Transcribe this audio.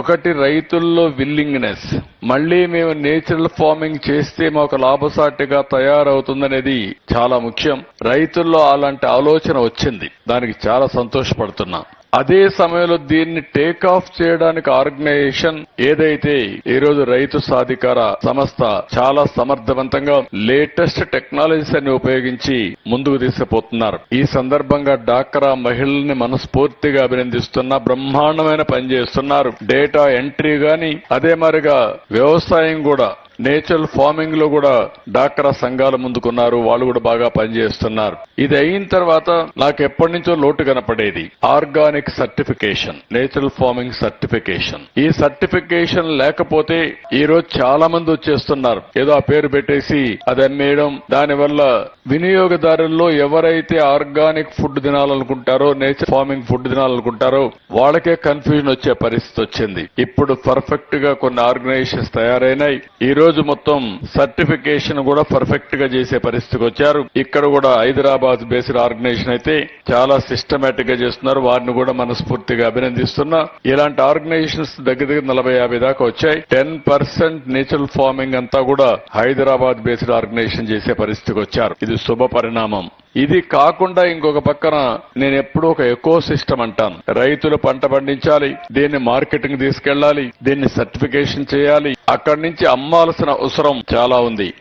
ఒకటి రైతుల్లో విల్లింగ్నెస్ మళ్ళీ మేము నేచురల్ ఫార్మింగ్ చేస్తే మాకు లాభసాటిగా తయారవుతుందనేది చాలా ముఖ్యం. రైతుల్లో అలాంటి ఆలోచన వచ్చింది. దానికి చాలా సంతోషపడుతున్నాం. అదే సమయంలో దీన్ని టేక్ ఆఫ్ చేయడానికి ఆర్గనైజేషన్ ఏదైతే ఈ రోజు రైతు సాధికార సంస్థ చాలా సమర్థవంతంగా లేటెస్ట్ టెక్నాలజీస్ అన్ని ఉపయోగించి ముందుకు తీసుకుపోతున్నారు. ఈ సందర్భంగా డాక్రా మహిళల్ని మనస్ఫూర్తిగా అభినందిస్తున్నా బ్రహ్మాండమైన పని చేస్తున్నారు. డేటా ఎంట్రీ గాని అదే మరిగా వ్యవసాయం కూడా నేచురల్ ఫార్మింగ్లో కూడా డాక్రా సంఘాలు ముందుకున్నారు. వాళ్ళు కూడా బాగా పనిచేస్తున్నారు. ఇది అయిన తర్వాత నాకు ఎప్పటి నుంచో లోటు కనపడేది. Organic certification. Natural farming certification. ఈ సర్టిఫికేషన్ లేకపోతే ఈ రోజు చాలా మంది వచ్చేస్తున్నారు. ఏదో ఆ పేరు పెట్టేసి అది అమ్మేయడం. దానివల్ల వినియోగదారుల్లో ఎవరైతే ఆర్గానిక్ ఫుడ్ తినాలనుకుంటారో నేచర్ ఫార్మింగ్ ఫుడ్ తినాలనుకుంటారో వాళ్ళకే కన్ఫ్యూజన్ వచ్చే పరిస్థితి వచ్చింది. ఇప్పుడు పర్ఫెక్ట్గా కొన్ని ఆర్గనైజేషన్స్ తయారైనాయి. ఈ రోజు మొత్తం సర్టిఫికేషన్ కూడా పర్ఫెక్ట్గా చేసే పరిస్థితికి వచ్చారు. ఇక్కడ కూడా హైదరాబాద్ బేస్డ్ ఆర్గనైజేషన్ అయితే చాలా సిస్టమేటిక్గా చేస్తున్నారు. వారిని కూడా మనస్ఫూర్తిగా అభినందిస్తున్నా. ఇలాంటి ఆర్గనైజేషన్స్ దగ్గర దగ్గర నలభై యాభై దాకా వచ్చాయి. టెన్ పర్సెంట్ నేచురల్ ఫార్మింగ్ అంతా కూడా హైదరాబాద్ బేస్డ్ ఆర్గనైజేషన్ చేసే పరిస్థితికి వచ్చారు. ఇది శుభ పరిణామం. ఇది కాకుండా ఇంకొక పక్కన నేను ఎప్పుడూ ఒక ఎకో సిస్టమ్ అంటాను. రైతులు పంట పండించాలి దీన్ని మార్కెటింగ్ తీసుకెళ్ళాలి దీన్ని సర్టిఫికేషన్ చేయాలి. అక్కడి నుంచి అమ్మాల్సిన అవసరం చాలా ఉంది.